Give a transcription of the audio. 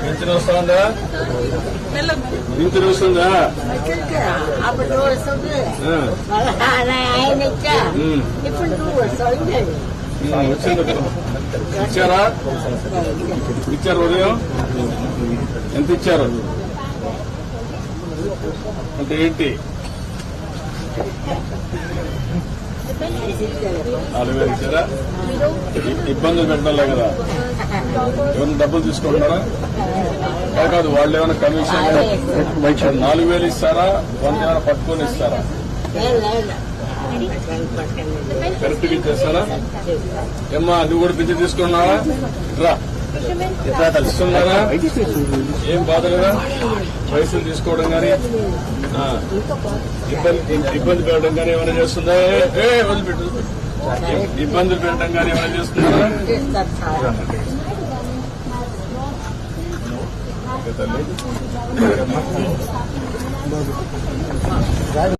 Pension వస్తుందా pension వస్తుందా ఇచ్చారా? ఇచ్చారు ఉదయం? ఎంత ఇచ్చారు? అంటే ఏంటి? నాలుగు వేలు ఇచ్చారా ఇబ్బందులు పెట్టాలే కదా? ఏమైనా డబ్బులు తీసుకుంటారా కాదు, కాదు వాళ్ళు ఏమైనా కమిషన్ నాలుగు వేలు ఇస్తారా? వంద ఏమైనా పట్టుకొని ఇస్తారా? కరెక్ట్గా ఇచ్చేస్తారా? ఏమ్మా నువ్వు కూడా పింఛన్ తీసుకున్నావా? రా. ఎట్లా తల్లి ఏం బాధ కదా? పైసలు తీసుకోవడం కానీ ఇబ్బంది ఇబ్బంది పెట్టడం కానీ ఏమైనా చేస్తుందా? ఏ, వదిలిపెట్టు. ఇబ్బందులు పెట్టడం కానీ ఏమైనా చేస్తున్నారా తల్లి?